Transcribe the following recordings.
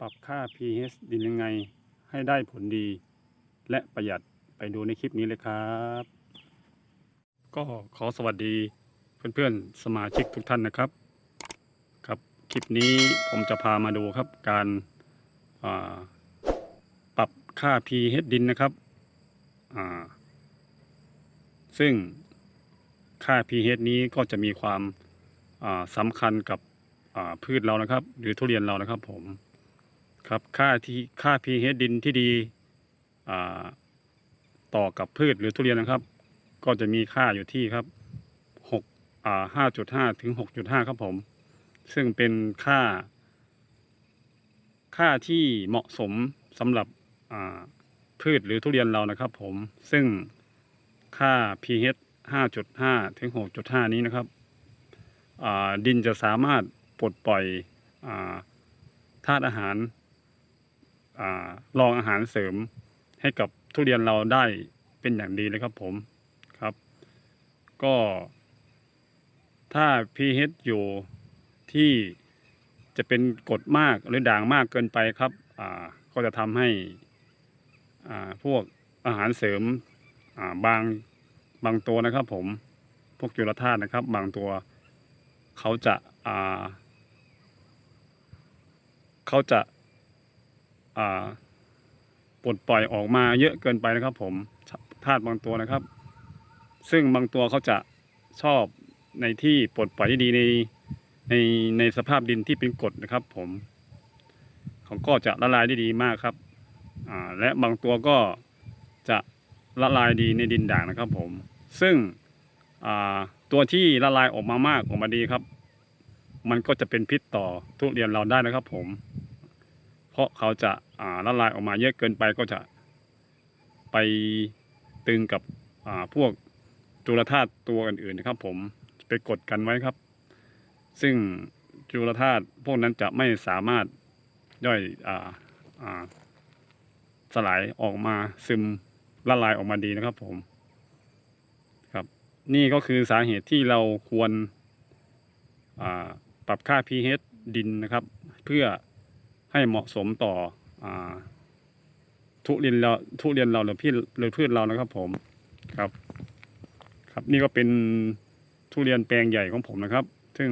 ปรับค่า pH ดินยังไงให้ได้ผลดี และประหยัดไปดูในคลิปนี้เลยครับ ก็ขอสวัสดีเพื่อนๆสมาชิกทุกท่านนะครับ ครับคลิปนี้ผมจะพามาดูครับการาปรับค่า pH ดินนะครับ ซึ่งค่า pH นี้ก็จะมีความาสำคัญกับพืชเรานะครับ หรือทุเรียนเรานะครับผม ครับค่าที่ค่า pH ดินที่ดีต่อกับพืชหรือทุเรียนนะครับ ก็จะมีค่าอยู่ที่ครับหกอ่าห้าจุดห้าถึงหกจุดห้าครับผม ซึ่งเป็นค่า ค่าที่เหมาะสมสำหรับพืชหรือทุเรียนเรานะครับผมซึ่งค่า pH 5.5 ถึง 6.5 นี้นะครับดินจะสามารถปลดปล่อยอาธาตุอาหาร รองอาหารเสริมให้กับทุเรียนเราได้เป็นอย่างดีเลยครับผมครับ ก็ถ้า pH อยู่ที่จะเป็นกรดมากหรือด่างมากเกินไปครับอ่าก็จะทำให้พวกอาหารเสริมาบางบางตัวนะครับผมพวกจุลธาตุนะครับ บางตัวเขาจะเขาจะ ปลดปล่อยออกมาเยอะเกินไปนะครับ ผมธาตุบางตัวนะครับ ซึ่งบางตัวเขาจะชอบในที่ปลดปล่อยที่ดีในในในสภาพดินที่เป็นกรดนะครับ ผมเขาก็จะละลายได้ดีมากครับและบางตัวก็จะละลายดีในดินด่างนะครับ ผม ซึ่งตัวที่ละลายออกมามากออกมาดีครับ มันก็จะเป็นพิษต่อทุเรียนเราได้นะครับ ผม เพราะเขาจะาละลายออกมาเยอะเกินไปก็จะไปตึงกับพวกจุลธาตุตัวอื่นๆนะครับ ผมไปกดกันไว้ครับ ซึ่งจุลธาตุพวกนั้นจะไม่สามารถย่อยออสลายออกมาซึมละลายออกมาดีนะครับผมครับ นี่ก็คือสาเหตุที่เราควรปรับค่า pH ดินนะครับ เพื่อ ให้เหมาะสมต่ออทุเรียนเราทุเรียนเราหรือพี่หรือพืชเรานะครับ ผมครับ ครับนี่ก็เป็นทุเรียนแปลงใหญ่ของผมนะครับ ซึ่ง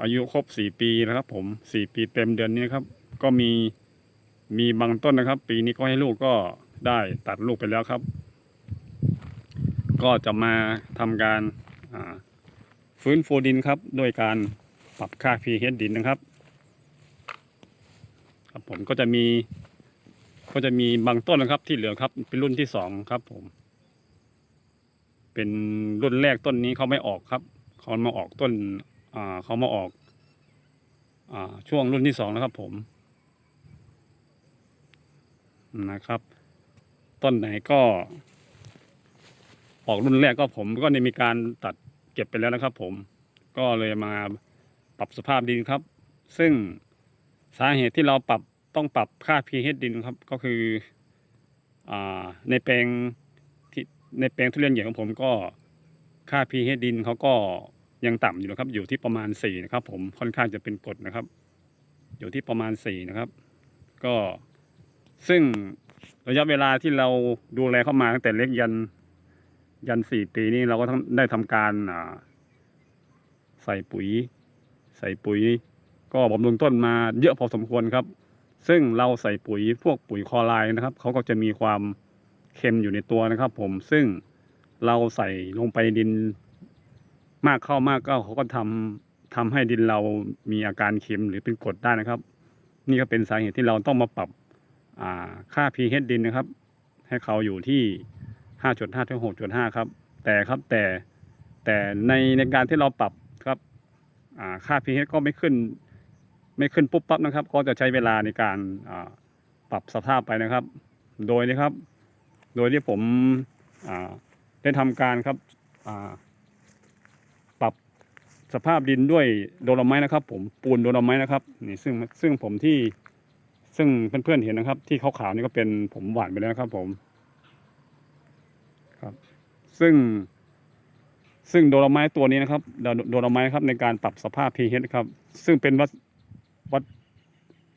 อายุครบสี่ปีนะครับ ผมสี่ปีเต็มเดือนนี้นะครับ ก็มีมีบางต้นนะครับ ปีนี้ก็ให้ลูกก็ได้ตัดลูกไปแล้วครับ ก็จะมาทำการฟื้นฟูดินครับ โดยการปรับค่า pH ดินนะครับ ผมก็จะมี ก็จะมีบางต้นนะครับ ที่เหลือครับ เป็นรุ่นที่สองครับ ผม เป็นรุ่นแรกต้นนี้เขาไม่ออกครับเขามาออกต้น อ่าเขามาออก อ่า ช่วงรุ่นที่สองนะครับ ผมนะครับ ต้นไหนก็ออกรุ่นแรกก็ผมก็ได้มีการตัดเก็บไปแล้วนะครับ ผมก็เลยมาปรับสภาพดินครับ ซึ่งสาเหตุที่เราปรับ ต้องปรับค่า pH ดินครับ ก็คืออในแปลงที่ในแปลงทุเรียนใหญ่ของผมก็ค่า pH ดินเขาก็ยังต่ำอยู่นะครับ อยู่ที่ประมาณ4นะครับ ผมค่อนข้างจะเป็นกรดนะครับ อยู่ที่ประมาณ4นะครับ ก็ซึ่งระยะเวลาที่เราดูแลเข้ามาตั้งแต่เล็กยันยันสี่ปีนี้เราก็ได้ทำการใส่ปุ๋ย ใส่ปุ๋ย ก็บำรุงต้นมาเยอะพอสมควรครับ ซึ่งเราใส่ปุ๋ยพวกปุ๋ยคอไรด์นะครับเขาก็จะมีความเค็มอยู่ในตัวนะครับ ผมซึ่งเราใส่ลงไปดินมากเข้ามากก็เขาก็ทำทำให้ดินเรามีอาการเค็มหรือเป็นกรดได้นะครับ นี่ก็เป็นสาเหตุที่เราต้องมาปรับค่า pH ดินนะครับ ให้เขาอยู่ที่ 5.5ถึง6.5 ครับ แต่ครับแต่แต่ในในการที่เราปรับครับค่า pH ก็ไม่ขึ้น ไม่ขึ้นปุ๊บปั๊บนะครับ ก็จะใช้เวลาในการปรับสภาพไปนะครับ โดยนะครับ โดยที่ผมได้ทำการครับปรับสภาพดินด้วยโดลไม้นะครับ ผมปูนโดลไม้นะครับนี่ซึ่งซึ่งผมที่ซึ่งเพื่อนๆเห็นนะครับ ที่ขาวๆนี่ก็เป็นผมหวานไปแล้วนะครับ ผมครับซึ่งซึ่งโดลไม้ตัวนี้นะครับโดลไม้ครับในการปรับสภาพ pH ครับ ซึ่งเป็นวัส วัส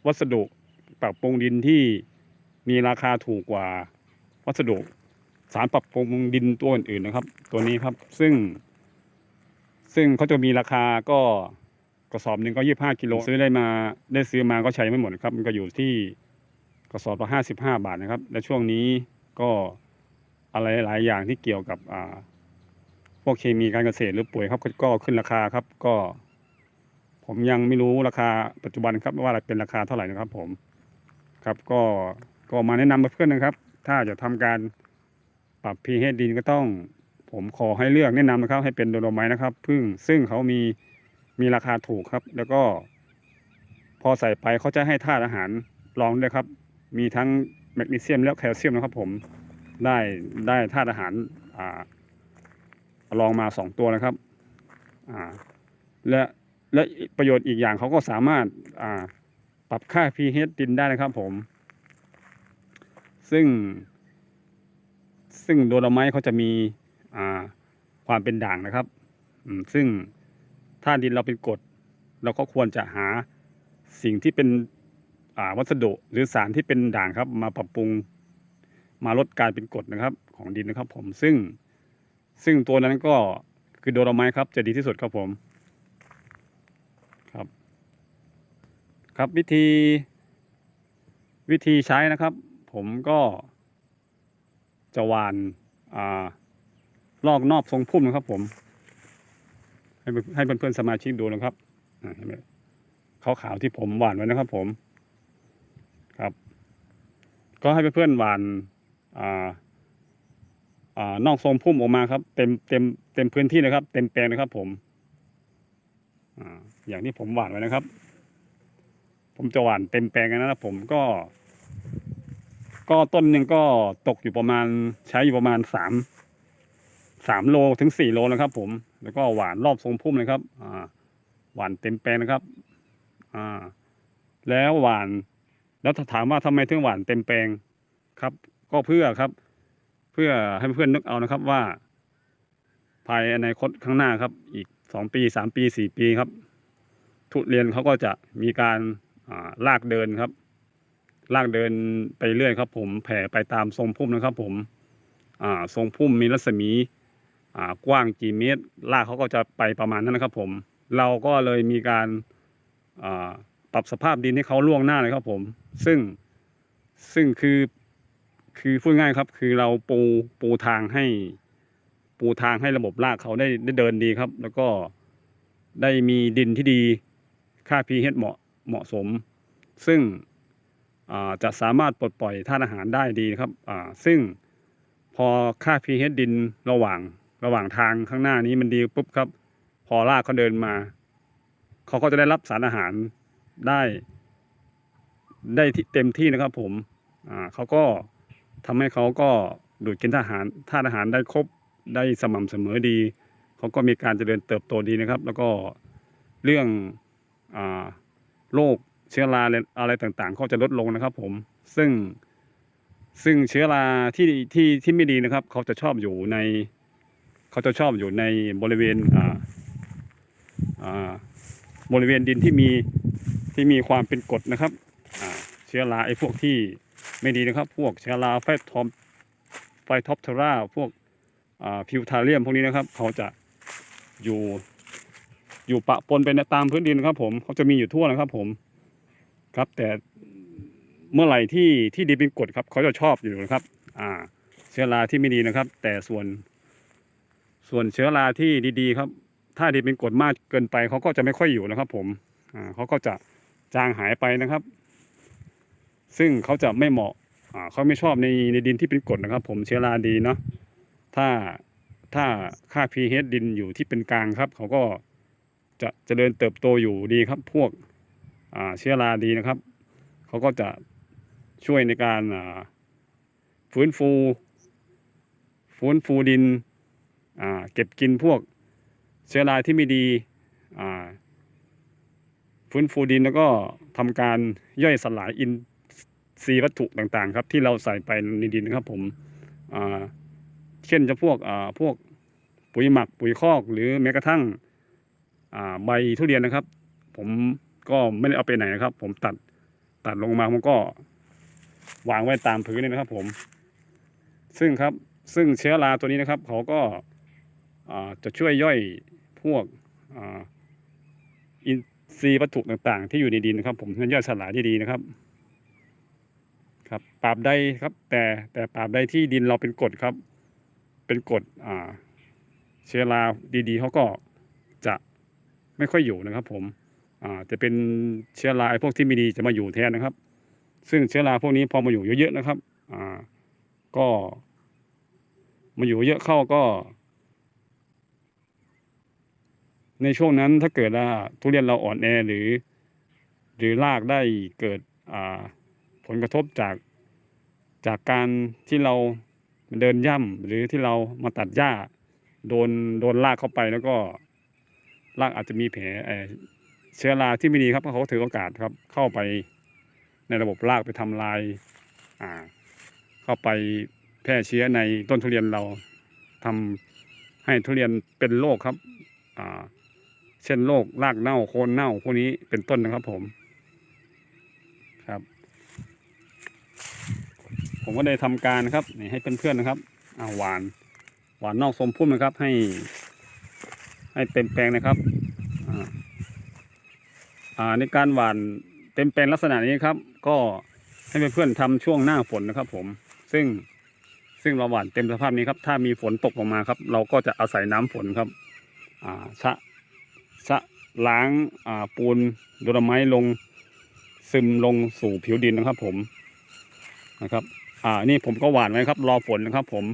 วัสดุปรับปรุงดินที่มีราคาถูกกว่าวัสดุสารปรับปรุงดินตัวอื่นๆนะครับ ตัวนี้ครับซึ่ง ซึ่งเขาจะมีราคาก็กระสอบหนึ่งก็ยี่ห้ากิโลซื้อได้มาได้ซื้อมาก็ใช้ไม่หมดครับ มันก็อยู่ที่กระสอบละห้าสิบห้าบาทนะครับ และช่วงนี้ก็อะไรหลายอย่างที่เกี่ยวกับอ่าพวกเคมีการเกษตรหรือปุ๋ยครับก็ก็ขึ้นราคาครับก็ ผมยังไม่รู้ราคาปัจจุบันครับว่าเป็นราคาเท่าไหร่นะครับ ผมครับก็ก็มาแนะนำเพื่อนนะครับ ถ้าจะทำการปรับ pH ดินก็ต้อง ผมขอให้เลือกแนะนำนะครับ ให้เป็นโดโลไมต์นะครับ พึ่งซึ่งเขามีมีราคาถูกครับ แล้วก็ พอใส่ไปเขาจะให้ธาตุอาหารรองด้วยครับ มีทั้งแมกนีเซียมและแคลเซียมนะครับ ผมได้ได้ธาตุอาหารอ่าลองมาสองตัวนะครับอ่าและ และประโยชน์อีกอย่างเขาก็สามารถปรับค่า pH ดินได้นะครับผม ซึ่ง ซึ่งโดโลไมต์เขาจะมีความเป็นด่างนะครับ ซึ่งถ้าดินเราเป็นกรดเราก็ควรจะหาสิ่งที่เป็นวัสดุหรือสารที่เป็นด่างครับ มาปรับปรุงมาลดการเป็นกรดนะครับ ของดินนะครับผมซึ่งซึ่งตัวนั้นก็คือโดโลไมต์ครับจะดีที่สุดครับผม ครับ ครับวิธีวิธีใช้นะครับ ผมก็จะวานอ่าลอกนอบทรงพุ่มนะครับ ผม ให้เพื่อนให้เพื่อนๆสมาชิกดูนะครับอ่าเห็นไหมขาวๆที่ผมหวานไว้นะครับ ผมครับ ก็ให้เพื่อนๆหวานอ่าอ่านอกทรงพุ่มออกมาครับ เต็มเต็มเต็มพื้นที่นะครับ เต็มแปลงนะครับ ผมอ่าอย่างที่ผมหว่านไว้นะครับ ผมจะหว่านเต็มแปลงนะครับผมก็ ก็ต้นหนึ่งก็ตกอยู่ประมาณใช้อยู่ประมาณสามสามโลถึงสี่โลนะครับ ผม แล้วก็หว่านรอบทรงพุ่มเลยครับ อ่า หว่านเต็มแปลงนะครับ อ่า แล้วหว่าน แล้วถ้าถามว่าทำไมถึงหว่านเต็มแปลงครับ ก็เพื่อครับ เพื่อให้เพื่อนนึกเอานะครับว่า ภายในคตข้างหน้าครับ อีกสองปีสามปีสี่ปีครับ ทุเรียนเขาก็จะมีการ ลากเดินครับ ลากเดินไปเรื่อยครับ ผมแผ่ไปตามทรงพุ่มนะครับ ผมทรงพุ่มมีรัศมีกว้างกี่เมตร ลากเขาก็จะไปประมาณนั้นนะครับ ผม เราก็เลยมีการปรับสภาพดินให้เขาล่วงหน้าเลยครับ ผม ซึ่งซึ่งคือคือพูดง่ายครับ คือเราปูปูทางให้ ปูทางให้ระบบรากเขาได้ได้เดินดีครับ แล้วก็ได้มีดินที่ดีค่า pH เหมาะ เหมาะสม ซึ่งจะสามารถปลดปล่อยธาตุอาหารได้ดีครับซึ่งพอค่า pH ดินระหว่างระหว่างทางข้างหน้านี้มันดีปุ๊บครับ พอรากเขาเดินมา เขาก็จะได้รับสารอาหารได้ได้เต็มที่นะครับ ผมเขาก็ทำให้เขาก็ดูดกินทหารธาตุอาหารได้ครบได้สม่ำเสมอดี เขาก็มีการเจริญเติบโตดีนะครับ แล้วก็เรื่องอา โรคเชื้อราอะไรต่างๆเขาจะลดลงนะครับ ผม ซึ่งซึ่งเชื้อราที่ที่ที่ไม่ดีนะครับ เขาจะชอบอยู่ในเขาจะชอบอยู่ในบริเวณอ่าอ่าบริเวณดินที่มีที่มีความเป็นกรดนะครับอ่าเชื้อราไอ้พวกที่ไม่ดีนะครับ พวกเชื้อราไฟทอมไฟท็อปเทราพวกพิวทาเรียมพวกนี้นะครับ เขาจะอยู่ อยู่ปะปนไปนตามพื้นดินครับ ผมเขาจะมีอยู่ทั่วนะครับ ผมครับ แต่เมื่อไหร่ที่ที่ดินเป็นกรดครับเขาจะชอบอยู่นะครับ อ่า เชื้อราที่ไม่ดีนะครับ แต่ส่วน ส่วนเชื้อราที่ดีๆครับ ถ้าดินเป็นกรดมากเกินไปเขาก็จะไม่ค่อยอยู่นะครับ ผมอ่าเขาก็จะจางหายไปนะครับ ซึ่งเขาจะไม่เหมาะอ่าเขาไม่ชอบในในดินที่เป็นกรดนะครับ ผมเชื้อราดีเนาะถ้าถ้าค่า pH ดินอยู่ที่เป็นกลางครับ เขาก็ จะเจริญเติบโตอยู่ดีครับ พวกเชื้อราดีนะครับ เขาก็จะช่วยในการฟื้นฟูฟื้นฟูดินเก็บกินพวกเชื้อราที่ไม่ดีฟื้นฟูดินแล้วก็ทำการย่อยสลายอินทรีย์วัตถุต่างๆ ครับ ที่เราใส่ไปในดินนะครับผมเช่นจะพวกพวกปุ๋ยหมักปุ๋ยคอกหรือแม้กระทั่ง ใบทุเรียนนะครับ ผมก็ไม่ได้เอาไปไหนนะครับ ผมตัดตัดลงมาผมก็วางไว้ตามพื้นเลยนะครับ ผม ซึ่งครับซึ่งเชื้อราตัวนี้นะครับ เขาก็จะช่วยย่อยพวกอินทรีย์วัตถุต่างๆ ที่อยู่ในดินนะครับ ผมให้ย่อยสลายได้ดีนะครับ ครับปราบใดครับ แต่แต่ปราบใดที่ดินเราเป็นกรดครับ เป็นกรดเชื้อราดีๆเขาก็จะ ไม่ค่อยอยู่นะครับ ผมอ่าจะเป็นเชื้อราพวกที่ไม่ดีจะมาอยู่แทนนะครับ ซึ่งเชื้อราพวกนี้พอมาอยู่เยอะๆนะครับอ่าก็มาอยู่เยอะเข้าก็ ในช่วงนั้นถ้าเกิดว่าทุเรียนเราอ่อนแอหรือ หรือรากได้เกิดผลกระทบจากจากการที่เราเดินย่ำหรือที่เรามาตัดหญ้า โดนโดนลากเข้าไปแล้วก็ รากอาจจะมีแผลเชื้อราที่ไม่ดีครับเขาถือโอกาสครับเข้าไปในระบบรากไปทำลายอ่าเข้าไปแพร่เชื้อในต้นทุเรียนเราทำให้ทุเรียนเป็นโรคครับอ่าเช่นโรครากเน่าโคนเน่าพวกนี้เป็นต้นนะครับผมครับ ผมก็ได้ทำการครับนี่ให้เพื่อนๆนะครับอ่าหวานหวานนอกสมพุ่มนะครับให้ ให้เต็มแปลงนะครับอ่าในการหวานเต็มแปลงลักษณะนี้ครับ ก็ให้เพื่อนๆทำช่วงหน้าฝนนะครับผมซึ่งซึ่งเราหว่านเต็มสภาพนี้ครับถ้ามีฝนตกลงมาครับ เราก็จะอาศัยน้ำฝนครับอ่าชะชะล้างอ่าปูนโดรไม้ลงซึมลงสู่ผิวดินนะครับผมนะครับ อ่านี่ผมก็หว่านไว้ครับ รอฝนนะครับผม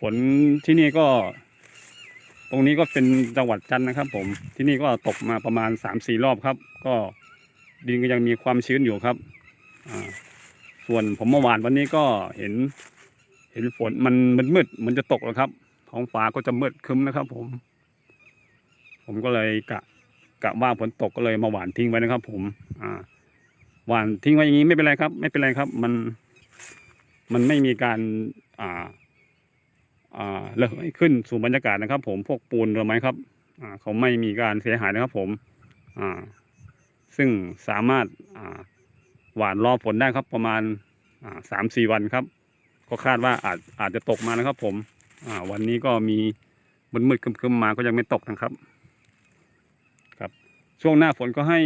ฝนที่นี่ก็ ตรงนี้ก็เป็นจังหวัดจันทร์นะครับ ผมที่นี่ก็ตกมาประมาณสามสี่รอบครับ ก็ดินก็ยังมีความชื้นอยู่ครับส่วนผมเมื่อวานวันนี้ก็เห็น เห็นฝนมันมันมืดมันจะตกแล้วครับ ท้องฟ้าก็จะมืดคึ้มนะครับ ผม ผมก็เลยกะกะว่าฝนตกก็เลยมาหวานทิ้งไว้นะครับ ผม อ่า หวานทิ้งไว้อย่างนี้ไม่เป็นไรครับ ไม่เป็นไรครับ มันมันไม่มีการอ่า ระเหยขึ้นสู่บรรยากาศนะครับ ผมพวกปูนหรือไม้ครับเขาไม่มีการเสียหายนะครับ ผมซึ่งสามารถาหวานรอฝนได้ครับประมาณสามสี่วันครับ ก็คาดว่าอาจอาจจะตกมานะครับ ผมวันนี้ก็มีมืดมืดๆครึมๆมาก็ยังไม่ตกนะครับ ครับ ช่วงหน้าฝนก็ให้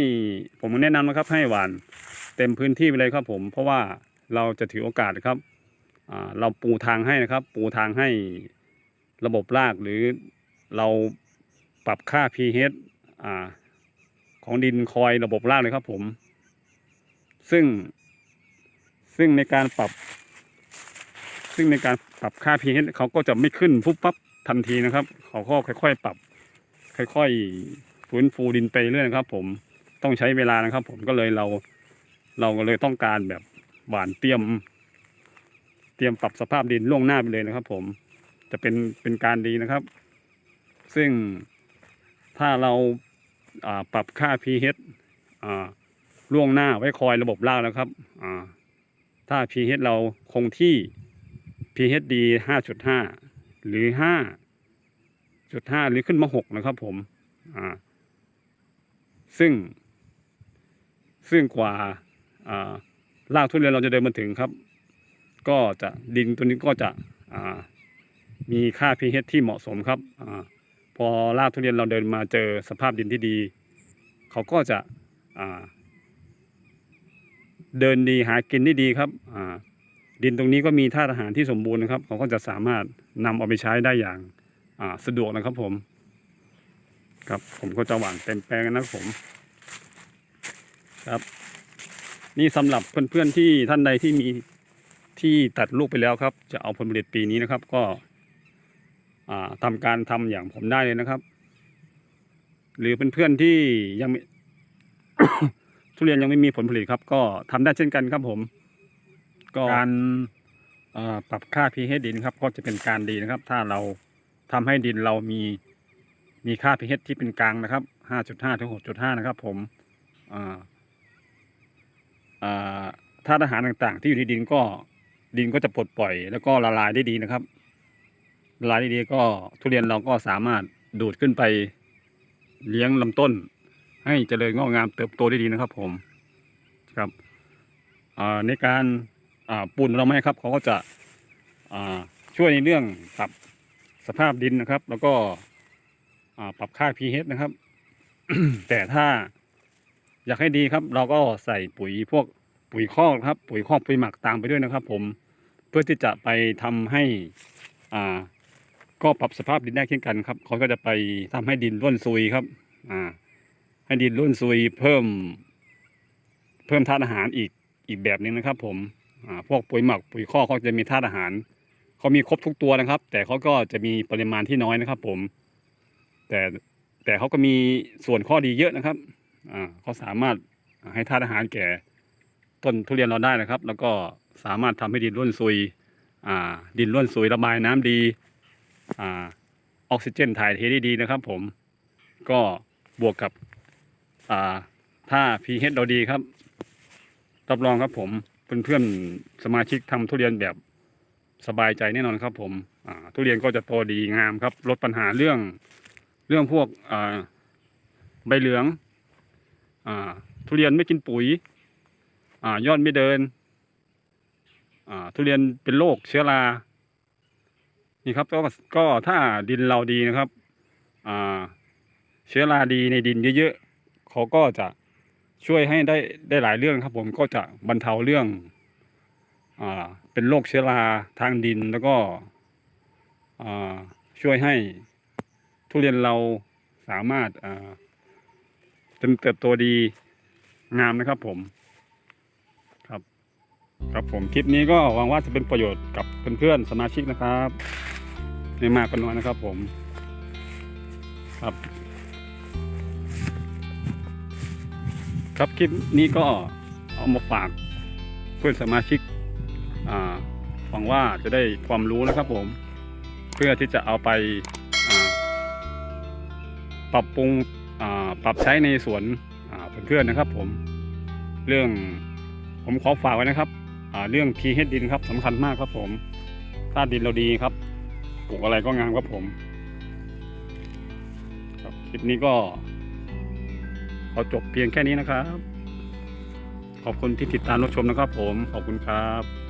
ผมแนะนำนะครับ ให้หวานเต็มพื้นที่ไปเลยครับ ผม เพราะว่าเราจะถือโอกาสครับ เราปูทางให้นะครับ ปูทางให้ระบบรากหรือเราปรับค่า pH อ่าของดินคอยระบบรากเลยครับผม ซึ่ง ซึ่งในการปรับ ซึ่งในการปรับค่า pH เขาก็จะไม่ขึ้นปุ๊บปั๊บทันทีนะครับ เขาก็ค่อย ๆ ปรับ ค่อยๆฟื้นฟูดินไปเรื่อยนะครับ ผมต้องใช้เวลานะครับ ผมก็เลยเรา เราก็เลยต้องการแบบหวานเตรียม ตรียมปรับสภาพดินล่วงหน้าไปเลยนะครับ ผมจะเป็นเป็นการดีนะครับ ซึ่งถ้าเราาปรับค่า pH ล่วงหน้าไว้คอยระบบรากแล้วครับอ่าถ้า pH เราคงที่ pH ดี 5.5 หรือ 5.5 หรือขึ้นมา 6 นะครับผมซึ่ง ซึ่งกว่าอ่ารากทุเรียนเราจะเดินมาถึงครับ ก็จะดินตัวนี้ก็จะมีค่า pH ที่เหมาะสมครับอพอรากทุเรียนเราเดินมาเจอสภาพดินที่ดี เขาก็จะเดินดีหากินได้ดีครับดินตรงนี้ก็มีธาตุอาหารที่สมบูรณ์นะครับ เขาก็จะสามารถนำเอาไปใช้ได้อย่างาสะดวกนะครับผม ครับผมก็จะหว่านเต็มแปลงนะครับผม ครับ นี่สำหรับเพื่อนๆที่ท่านใดที่มี ที่ตัดลูกไปแล้วครับ จะเอาผลผลิตปีนี้นะครับ ก็อ่าทำการทำอย่างผมได้เลยนะครับ หรือเป็นเพื่อนที่ยังไม่ทุเรียนยังไม่มีผลผลิตครับ ก็ทำได้เช่นกันครับผม ก็การอ่าปรับค่า pH ดินครับ ก็จะเป็นการดีนะครับ ถ้าเราทำให้ดินเรามีมีค่า pH ที่เป็นกลางนะครับ 5.5 ถึง 6.5 นะครับ ผมอ่าอ่าธาตุอาหารต่างๆ ที่อยู่ในดินก็ ดินก็จะปลดปล่อย แล้วก็ละลายได้ดีนะครับละลายได้ดีก็ทุเรียนเราก็สามารถดูดขึ้นไปเลี้ยงลำต้น ให้เจริญงอกงามเติบโตได้ดีนะครับ ผมครับในการปูนเราไหมครับเขาก็จะช่วยในเรื่องปรับสภาพดินนะครับ แล้วก็ปรับค่า pH นะครับ แต่ถ้าอยากให้ดีครับ เราก็ใส่ปุ๋ยพวกปุ๋ยคอกครับ ปุ๋ยคอกปุ๋ยหมักตามไปด้วยนะครับ ผม เพื่อที่จะไปทำให้อ่าก็ปรับสภาพดินได้เช่นกันครับเขาก็จะไปทำให้ดินร่วนซุยครับอ่าให้ดินร่วนซุยเพิ่ม เพิ่มธาตุอาหารอีกอีกแบบหนึ่งนะครับ ผมอ่าพวกปุ๋ยหมักปุ๋ยคอเขาจะมีธาตุอาหารเขามีครบทุกตัวนะครับ แต่เขาก็จะมีปริมาณที่น้อยนะครับ ผม แต่แต่เขาก็มีส่วนข้อดีเยอะนะครับอ่าเขาสามารถให้ธาตุอาหารแก่ต้นทุเรียนเราได้นะครับ แล้วก็ สามารถทำให้ดินร่วนซุยอ่าดินร่วนซุยระบายน้ำดีอ่าออกซิเจนถ่ายเทได้ดีนะครับ ผมก็บวกกับอ่าถ้า pH เราดีครับรับรองครับผมเพื่อนๆสมาชิกทำทุเรียนแบบสบายใจแน่นอนครับ ผมอ่าทุเรียนก็จะโตดีงามครับ ลดปัญหาเรื่องเรื่องพวกอ่าใบเหลืองอ่าทุเรียนไม่กินปุ๋ยอ่ายอดไม่เดิน ทุเรียนเป็นโรคเชื้อรา นี่ครับก็ก็ถ้าดินเราดีนะครับอ่าเชื้อราดีในดินเยอะๆเขาก็จะช่วยให้ได้ได้หลายเรื่องครับ ผมก็จะบรรเทาเรื่องอ่าเป็นโรคเชื้อราทางดินแล้วก็อ่าช่วยให้ทุเรียนเราสามารถอ่าเติบโตดีงามนะครับผม ครับผมคลิปนี้ก็หวังว่าจะเป็นประโยชน์กับเพื่อนๆสมาชิกนะครับไม่มากก็น้อยนะครับผมครับ ครับคลิปนี้ก็เอามาฝากเพื่อนสมาชิกอ่าหวังว่าจะได้ความรู้นะครับผม เพื่อที่จะเอาไปปรับปรุงอ่าปรับใช้ในสวนอ่าเพื่อนๆนะครับผมเรื่องผมขอฝากไว้นะครับ เรื่อง pH ดินครับสำคัญมากครับผมถ้าดินเราดีครับปลูกอะไรก็งามครับผม ครับคลิปนี้ก็ขอจบเพียงแค่นี้นะครับ ขอบคุณที่ติดตามรับชมนะครับผม ขอบคุณครับ